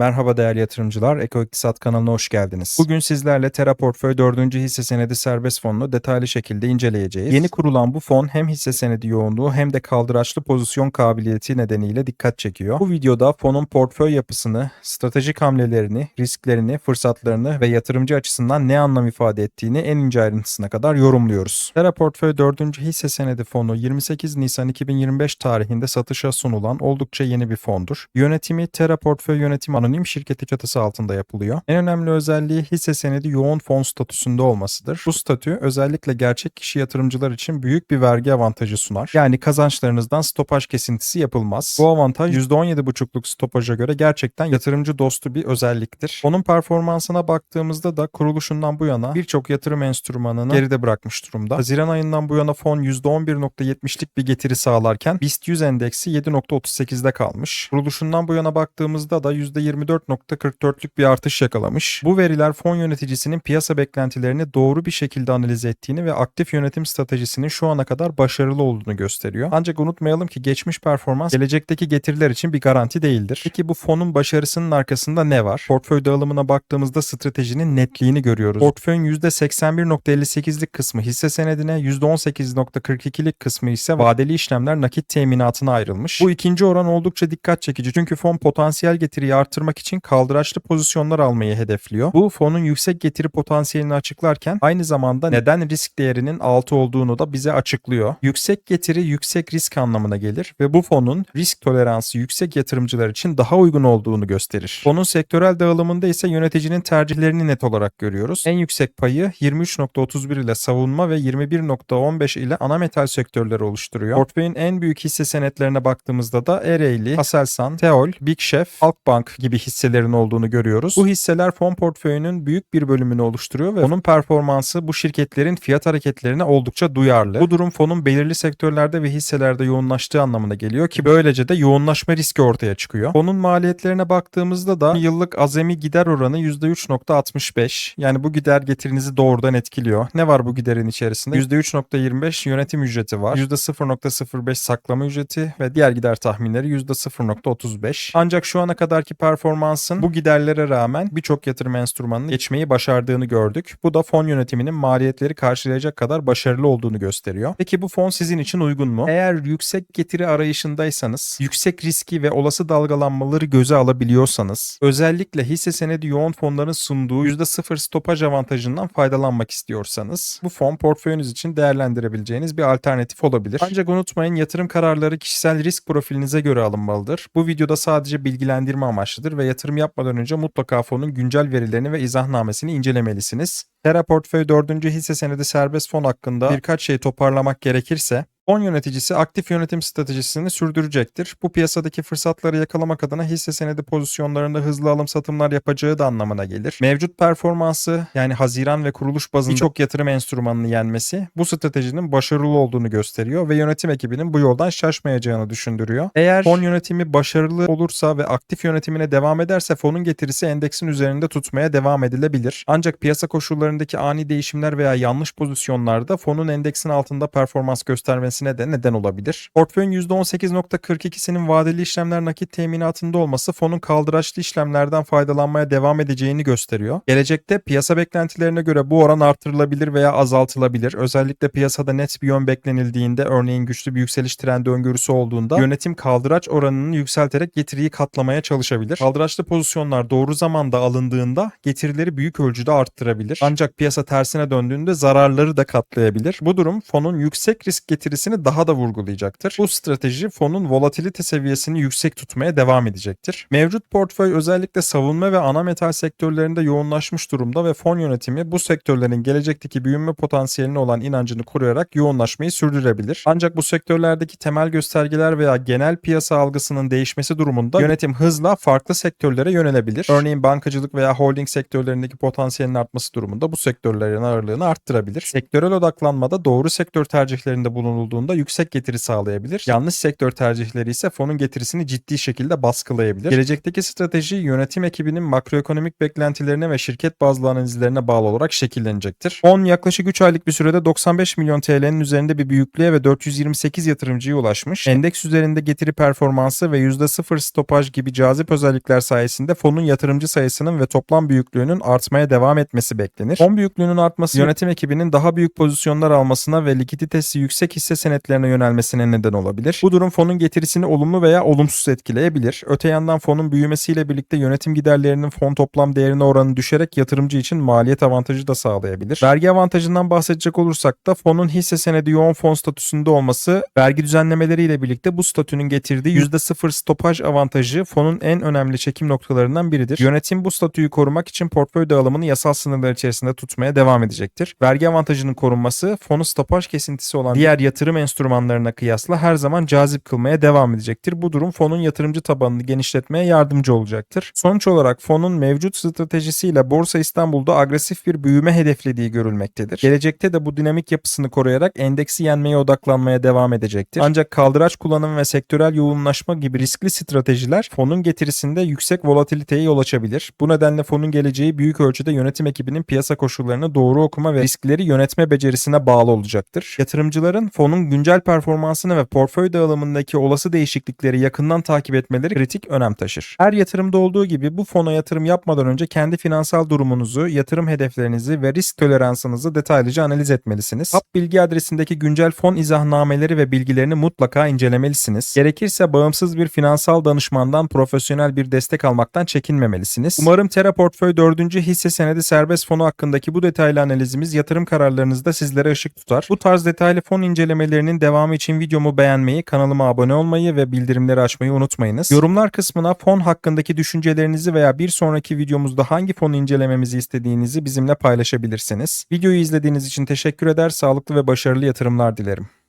Merhaba değerli yatırımcılar, Eko İktisat kanalına hoş geldiniz. Bugün sizlerle Terra Portföy 4. hisse senedi serbest fonunu detaylı şekilde inceleyeceğiz. Yeni kurulan bu fon hem hisse senedi yoğunluğu hem de kaldıraçlı pozisyon kabiliyeti nedeniyle dikkat çekiyor. Bu videoda fonun portföy yapısını, stratejik hamlelerini, risklerini, fırsatlarını ve yatırımcı açısından ne anlam ifade ettiğini en ince ayrıntısına kadar yorumluyoruz. Terra Portföy 4. hisse senedi fonu 28 Nisan 2025 tarihinde satışa sunulan oldukça yeni bir fondur. Yönetimi Terra Portföy Yönetim Anonim şirketi çatısı altında yapılıyor. En önemli özelliği hisse senedi yoğun fon statüsünde olmasıdır. Bu statü özellikle gerçek kişi yatırımcılar için büyük bir vergi avantajı sunar. Yani kazançlarınızdan stopaj kesintisi yapılmaz. Bu avantaj %17,5'luk stopaja göre gerçekten yatırımcı dostu bir özelliktir. Onun performansına baktığımızda da kuruluşundan bu yana birçok yatırım enstrümanını geride bırakmış durumda. Haziran ayından bu yana fon %11,70'lik bir getiri sağlarken BIST 100 endeksi 7,38'de kalmış. Kuruluşundan bu yana baktığımızda da %24,44'lük bir artış yakalamış. Bu veriler fon yöneticisinin piyasa beklentilerini doğru bir şekilde analiz ettiğini ve aktif yönetim stratejisinin şu ana kadar başarılı olduğunu gösteriyor. Ancak unutmayalım ki geçmiş performans gelecekteki getiriler için bir garanti değildir. Peki bu fonun başarısının arkasında ne var? Portföy dağılımına baktığımızda stratejinin netliğini görüyoruz. Portföyün %81,58'lik kısmı hisse senedine, %18,42'lik kısmı ise vadeli işlemler nakit teminatına ayrılmış. Bu ikinci oran oldukça dikkat çekici çünkü fon potansiyel getiriyi artırmak için kaldıraçlı pozisyonlar almayı hedefliyor. Bu fonun yüksek getiri potansiyelini açıklarken aynı zamanda neden risk değerinin 6 olduğunu da bize açıklıyor. Yüksek getiri yüksek risk anlamına gelir ve bu fonun risk toleransı yüksek yatırımcılar için daha uygun olduğunu gösterir. Fonun sektörel dağılımında ise yöneticinin tercihlerini net olarak görüyoruz. En yüksek payı 23.31 ile savunma ve 21.15 ile ana metal sektörleri oluşturuyor. Portföyün en büyük hisse senetlerine baktığımızda da Ereğli, Aselsan, Teol, Big Chef, Halkbank gibi hisselerin olduğunu görüyoruz. Bu hisseler fon portföyünün büyük bir bölümünü oluşturuyor ve fonun performansı bu şirketlerin fiyat hareketlerine oldukça duyarlı. Bu durum fonun belirli sektörlerde ve hisselerde yoğunlaştığı anlamına geliyor ki böylece de yoğunlaşma riski ortaya çıkıyor. Fonun maliyetlerine baktığımızda da yıllık azami gider oranı %3.65 yani bu gider getirinizi doğrudan etkiliyor. Ne var bu giderin içerisinde? %3.25 yönetim ücreti var. %0.05 saklama ücreti ve diğer gider tahminleri %0.35. Ancak şu ana kadarki performansın bu giderlere rağmen birçok yatırım enstrümanını geçmeyi başardığını gördük. Bu da fon yönetiminin maliyetleri karşılayacak kadar başarılı olduğunu gösteriyor. Peki bu fon sizin için uygun mu? Eğer yüksek getiri arayışındaysanız, yüksek riski ve olası dalgalanmaları göze alabiliyorsanız, özellikle hisse senedi yoğun fonların sunduğu %0 stopaj avantajından faydalanmak istiyorsanız, bu fon portföyünüz için değerlendirebileceğiniz bir alternatif olabilir. Ancak unutmayın yatırım kararları kişisel risk profilinize göre alınmalıdır. Bu videoda sadece bilgilendirme amaçlıdır ve yatırım yapmadan önce mutlaka fonun güncel verilerini ve izahnamesini incelemelisiniz. Terra Portföy 4. hisse senedi serbest fon hakkında birkaç şey toparlamak gerekirse, Fon yöneticisi aktif yönetim stratejisini sürdürecektir. Bu piyasadaki fırsatları yakalamak adına hisse senedi pozisyonlarında hızlı alım satımlar yapacağı da anlamına gelir. Mevcut performansı yani Haziran ve kuruluş bazında birçok yatırım enstrümanını yenmesi bu stratejinin başarılı olduğunu gösteriyor ve yönetim ekibinin bu yoldan şaşmayacağını düşündürüyor. Eğer fon yönetimi başarılı olursa ve aktif yönetimine devam ederse fonun getirisi endeksin üzerinde tutmaya devam edilebilir. Ancak piyasa koşullarındaki ani değişimler veya yanlış pozisyonlarda fonun endeksin altında performans göstermesi düşmesine de neden olabilir. Portföyün %18.42'sinin vadeli işlemler nakit teminatında olması fonun kaldıraçlı işlemlerden faydalanmaya devam edeceğini gösteriyor. Gelecekte piyasa beklentilerine göre bu oran artırılabilir veya azaltılabilir. Özellikle piyasada net bir yön beklenildiğinde örneğin güçlü bir yükseliş trendi öngörüsü olduğunda yönetim kaldıraç oranını yükselterek getiriyi katlamaya çalışabilir. Kaldıraçlı pozisyonlar doğru zamanda alındığında getirileri büyük ölçüde arttırabilir. Ancak piyasa tersine döndüğünde zararları da katlayabilir. Bu durum fonun yüksek risk getirisini daha da vurgulayacaktır. Bu strateji fonun volatilite seviyesini yüksek tutmaya devam edecektir. Mevcut portföy özellikle savunma ve ana metal sektörlerinde yoğunlaşmış durumda ve fon yönetimi bu sektörlerin gelecekteki büyüme potansiyeline olan inancını koruyarak yoğunlaşmayı sürdürebilir. Ancak bu sektörlerdeki temel göstergeler veya genel piyasa algısının değişmesi durumunda yönetim hızla farklı sektörlere yönelebilir. Örneğin bankacılık veya holding sektörlerindeki potansiyelin artması durumunda bu sektörlerin ağırlığını arttırabilir. Sektörel odaklanmada doğru sektör tercihlerinde bulunulduğu olduğunda yüksek getiri sağlayabilir. Yanlış sektör tercihleri ise fonun getirisini ciddi şekilde baskılayabilir. Gelecekteki strateji yönetim ekibinin makroekonomik beklentilerine ve şirket bazlı analizlerine bağlı olarak şekillenecektir. Fon yaklaşık 3 aylık bir sürede 95 milyon TL'nin üzerinde bir büyüklüğe ve 428 yatırımcıya ulaşmış. Endeks üzerinde getiri performansı ve %0 stopaj gibi cazip özellikler sayesinde fonun yatırımcı sayısının ve toplam büyüklüğünün artmaya devam etmesi beklenir. Fon büyüklüğünün artması yönetim ekibinin daha büyük pozisyonlar almasına ve likiditesi yüksek hisse senetlerine yönelmesine neden olabilir. Bu durum fonun getirisini olumlu veya olumsuz etkileyebilir. Öte yandan fonun büyümesiyle birlikte yönetim giderlerinin fon toplam değerine oranı düşerek yatırımcı için maliyet avantajı da sağlayabilir. Vergi avantajından bahsedecek olursak da fonun hisse senedi yoğun fon statüsünde olması vergi düzenlemeleriyle birlikte bu statünün getirdiği %0 stopaj avantajı fonun en önemli çekim noktalarından biridir. Yönetim bu statüyü korumak için portföy dağılımını yasal sınırlar içerisinde tutmaya devam edecektir. Vergi avantajının korunması fonu stopaj kesintisi olan diğer yatırım enstrümanlarına kıyasla her zaman cazip kılmaya devam edecektir. Bu durum fonun yatırımcı tabanını genişletmeye yardımcı olacaktır. Sonuç olarak fonun mevcut stratejisiyle Borsa İstanbul'da agresif bir büyüme hedeflediği görülmektedir. Gelecekte de bu dinamik yapısını koruyarak endeksi yenmeye odaklanmaya devam edecektir. Ancak kaldıraç kullanım ve sektörel yoğunlaşma gibi riskli stratejiler fonun getirisinde yüksek volatiliteye yol açabilir. Bu nedenle fonun geleceği büyük ölçüde yönetim ekibinin piyasa koşullarını doğru okuma ve riskleri yönetme becerisine bağlı olacaktır. Yatırımcıların fonun güncel performansını ve portföy dağılımındaki olası değişiklikleri yakından takip etmeleri kritik önem taşır. Her yatırımda olduğu gibi bu fona yatırım yapmadan önce kendi finansal durumunuzu, yatırım hedeflerinizi ve risk toleransınızı detaylıca analiz etmelisiniz. Hap bilgi adresindeki güncel fon izahnameleri ve bilgilerini mutlaka incelemelisiniz. Gerekirse bağımsız bir finansal danışmandan profesyonel bir destek almaktan çekinmemelisiniz. Umarım Terra Portföy 4. hisse senedi serbest fonu hakkındaki bu detaylı analizimiz yatırım kararlarınızda sizlere ışık tutar. Bu tarz detaylı fon incelemelerinin devamı için videomu beğenmeyi, kanalıma abone olmayı ve bildirimleri açmayı unutmayınız. Yorumlar kısmına fon hakkındaki düşüncelerinizi veya bir sonraki videomuzda hangi fonu incelememizi istediğinizi bizimle paylaşabilirsiniz. Videoyu izlediğiniz için teşekkür eder, sağlıklı ve başarılı yatırımlar dilerim.